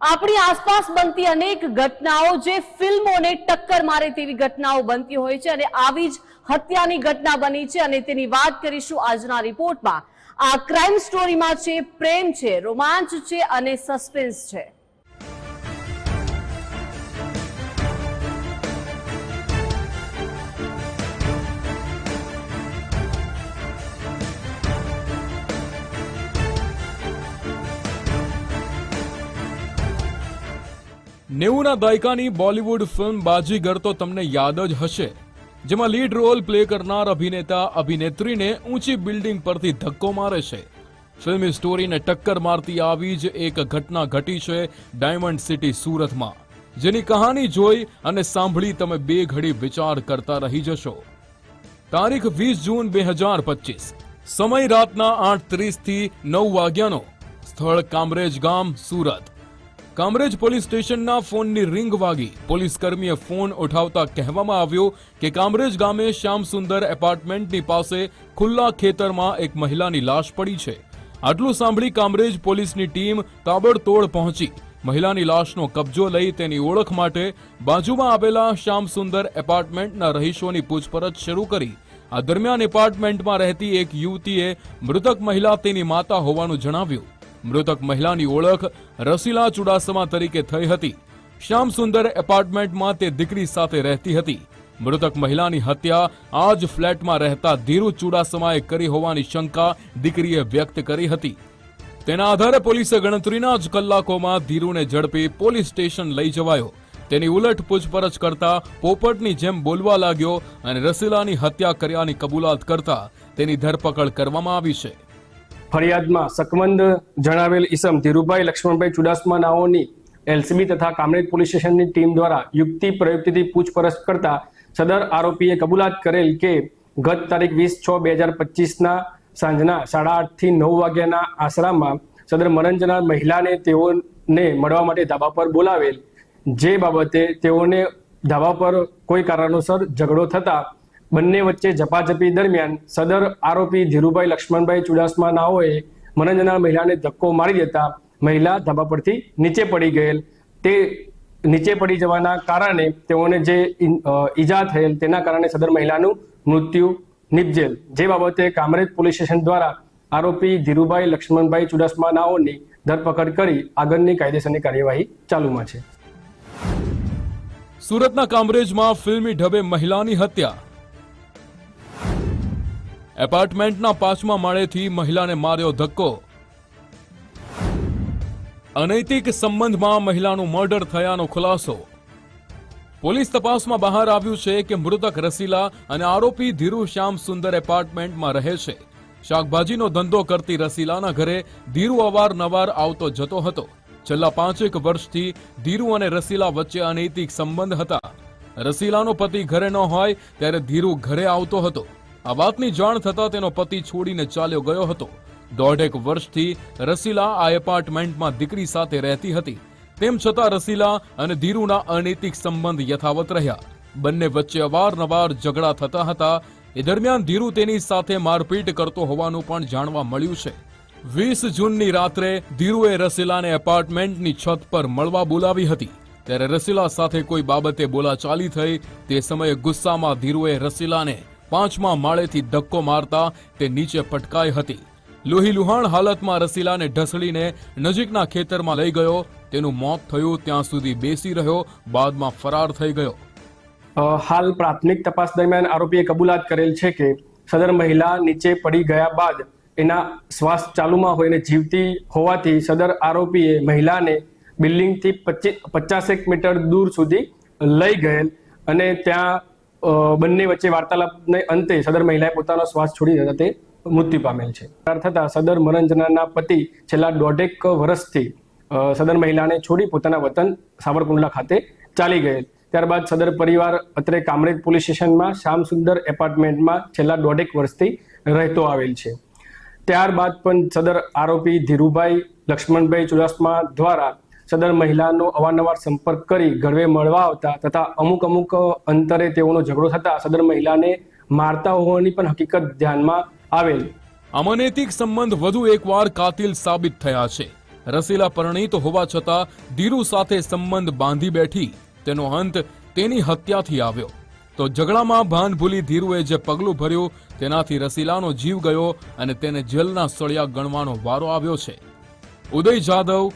આપણી આસપાસ બનતી અનેક ઘટનાઓ જે ફિલ્મોને ટક્કર મારે તેવી ઘટનાઓ બનતી હોય છે અને આવી જ હત્યાની ઘટના બની છે અને તેની વાત કરીશું આજના રિપોર્ટમાં. આ ક્રાઇમ સ્ટોરીમાં છે, પ્રેમ છે, રોમાંચ છે અને સસ્પેન્સ છે. નેવુંના દાયકાની બોલિવૂડ ફિલ્મ બાજીગર તો તમને યાદ જ હશે, જેમાં લીડ રોલ પ્લે કરનાર અભિનેતા, અભિનેત્રીને ઊંચી બિલ્ડિંગ પરથી ધક્કો મારે છે. ફિલ્મ સ્ટોરીને ટક્કર મારતી આવી જ એક ઘટના ઘટી છે ડાયમંડ સિટી સુરતમાં. જેની કહાની જોઈ અને સાંભળી તમે બે ઘડી વિચાર કરતા રહી જશો. તારીખ વીસ જૂન બે હજાર પચીસ, સમય રાતના આઠ ત્રીસથી નવ વાગ્યાનો, સ્થળ કામરેજ ગામ, સુરત. કામરેજ પોલીસ સ્ટેશનના ફોનની રિંગ વાગી. પોલીસ કર્મીએ ફોન ઉઠાવતા કહેવામાં આવ્યો કે કામરેજ ગામે શ્યામ સુંદર એપાર્ટમેન્ટની પાસે ખુલ્લા ખેતરમાં એક મહિલાની લાશ પડી છે. આટલું સાંભળી કામરેજ પોલીસની ટીમ તાબડતોડ પહોંચી. મહિલાની લાશનો કબજો લઈ તેની ઓળખ માટે બાજુમાં આવેલા શ્યામ સુંદર એપાર્ટમેન્ટના રહીશોની પૂછપરછ શરૂ કરી. આ દરમિયાન એપાર્ટમેન્ટમાં રહેતી એક યુવતીએ મૃતક મહિલા તેની માતા હોવાનું જણાવ્યું. મૃતક મહિલાની ઓળખ રસીલા ચુડાસમા તરીકે થઈ હતી. શ્યામ સુંદર એપાર્ટમેન્ટમાં તે દીકરી સાથે રહેતી હતી. મૃતક મહિલાની હત્યા આ જ ફ્લેટમાં રહેતા ધીરુ ચુડાસમાએ કરી હોવાની શંકા દીકરીએ વ્યક્ત કરી હતી. તેના આધારે પોલીસે ગણતરીના જ કલાકોમાં ધીરુને ઝડપી પોલીસ સ્ટેશન લઈ જવાયો. તેની ઉલટ પૂછપરછ કરતા પોપટની જેમ બોલવા લાગ્યો અને રસીલાની હત્યા કર્યાની કબૂલાત કરતા તેની ધરપકડ કરવામાં આવી છે. ફરિયાદમાં સકમંદ જણાવેલ ઈસમ ધીરુભાઈ લક્ષ્મણભાઈ ચુડાસમા નાઓની એલસીબી તથા કામરેજ પોલીસ સ્ટેશનની ટીમ દ્વારા યુક્તિ પ્રયુક્તિથી પૂછપરછ કરતા સદર આરોપીએ કબૂલાત કરેલ કે ગત તારીખ વીસ છ બે હજાર પચીસના સાંજના સાડા આઠથી નવ વાગ્યાના આશરામાં સદર મરણ મહિલાને તેઓને મળવા માટે ધાબા પર બોલાવેલ. જે બાબતે તેઓને ધાબા પર કોઈ કારણોસર ઝઘડો થતા બંને વચ્ચે ઝપાઝપી દરમિયાન સદર આરોપી ધીરુભાઈ લક્ષ્મણભાઈ ચુડાસમા નાઓએ મરણ જનાર મહિલાને ધક્કો મારી દેતા મહિલા ધાબા પરથી નીચે પડી ગયેલ. તે નીચે પડી જવાના કારણે તેઓને જે ઈજા થયેલ તેના કારણે સદર મહિલાનું મૃત્યુ નિપજેલ. જે બાબતે કામરેજ પોલીસ સ્ટેશન દ્વારા આરોપી ધીરુભાઈ લક્ષ્મણભાઈ ચુડાસમા નાઓની ધરપકડ કરી આગળની કાયદેસરની કાર્યવાહી ચાલુમાં છે. સુરતના કામરેજમાં ફિલ્મી ઢબે મહિલાની હત્યા. એપાર્ટમેન્ટના પાંચમા માળેથી મહિલાને માર્યો ધક્કો. અનૈતિક સંબંધમાં મહિલાનું મર્ડર થયાનો ખુલાસો. પોલીસ તપાસમાં બહાર આવ્યું છે કે મૃતક રસીલા અને આરોપી ધીરુ શ્યામ સુંદર એપાર્ટમેન્ટમાં રહે છે. શાકભાજીનો ધંધો કરતી રસીલાના ઘરે ધીરુ અવારનવાર આવતો જતો હતો. છેલ્લા પાંચેક વર્ષથી ધીરુ અને રસીલા વચ્ચે અનૈતિક સંબંધ હતા. રસીલાનો પતિ ઘરે ન હોય, ત્યારે ધીરુ ઘરે આવતો હતો. આ વાતની જાણ થતાં તેનો પતિ છોડીને ચાલ્યો ગયો હતો. દોઢેક વર્ષથી રસીલા આ એપાર્ટમેન્ટમાં દીકરી સાથે રહેતી હતી. તેમ છતાં રસીલા અને ધીરુના અનૈતિક સંબંધ યથાવત રહ્યા. બંને વચ્ચે અવારનવાર ઝઘડા થતા હતા. એ દરમિયાન ધીરુ તેની સાથે મારપીટ કરતો હોવાનું પણ જાણવા મળ્યું છે. વીસ જૂનની રાત્રે ધીરુએ રસીલાને એપાર્ટમેન્ટની છત પર મળવા બોલાવી હતી. ત્યારે રસીલા સાથે કોઈ બાબતે બોલાચાલી થઈ તે સમયે ગુસ્સામાં ધીરુએ રસીલાને પાંચમા માળેથી ધક્કો મારતા તે નીચે પટકાઈ હતી. લોહી લુહાણ હાલતમાં રસીલાને ઢસડીને નજીકના ખેતરમાં લઈ ગયો. તેનું મોત થયું ત્યાં સુધી બેસી રહ્યો, બાદમાં ફરાર થઈ ગયો. હાલ પ્રાથમિક તપાસ દરમિયાન આરોપીએ કબૂલાત કરેલ છે કે સદર મહિલા નીચે પડી ગયા બાદ એના શ્વાસ ચાલુમાં હોઈને જીવતી હોવાથી સદર આરોપીએ મહિલાને બિલ્ડિંગથી પચીસ પચાસેક મીટર દૂર સુધી લઈ ગયેલ અને ત્યાં બંને વચ્ચે વાર્તાલાપને અંતે સદર મહિલાએ પોતાનો શ્વાસ છોડી દેતા તે મૃત્યુ પામેલ છે. થતા સદર મરંજનાના પતિ છેલ્લા દોઢેક વર્ષથી સદર મહિલાને છોડી પોતાના વતન સાવરકુંડલા ખાતે ચાલી ગયેલ. ત્યારબાદ સદર પરિવાર અત્રે કામરેજ પોલીસ સ્ટેશનમાં શ્યામ સુંદર એપાર્ટમેન્ટમાં છેલ્લા દોઢેક વર્ષથી રહેતો આવેલ છે. ત્યારબાદ પણ સદર આરોપી ધીરુભાઈ લક્ષ્મણભાઈ ચુડાસમા દ્વારા સદર મહિલાનો અવારનવાર સંપર્ક કરી ઘરવે મળવા આવતા તથા અમુક અમુક અંતરે તેઓનો ઝઘડો થતા સદર મહિલાને મારતા હોવાની પણ હકીકત ધ્યાનમાં આવેલ. અમનૈતિક સંબંધ વધુ એકવાર કાતિલ સાબિત થયા છે. રસીલા પરિણીત હોવા છતાં ધીરુ સાથે સંબંધ બાંધી બેઠી. તેનો અંત તેની હત્યાથી આવ્યો. તો ઝઘડામાં ભાન ભૂલી ધીરુએ જે પગલું ભર્યું, તેનાથી રસીલાનો જીવ ગયો અને તેને જેલના સળિયા ગણવાનો વારો આવ્યો છે. ઉદય જાદવ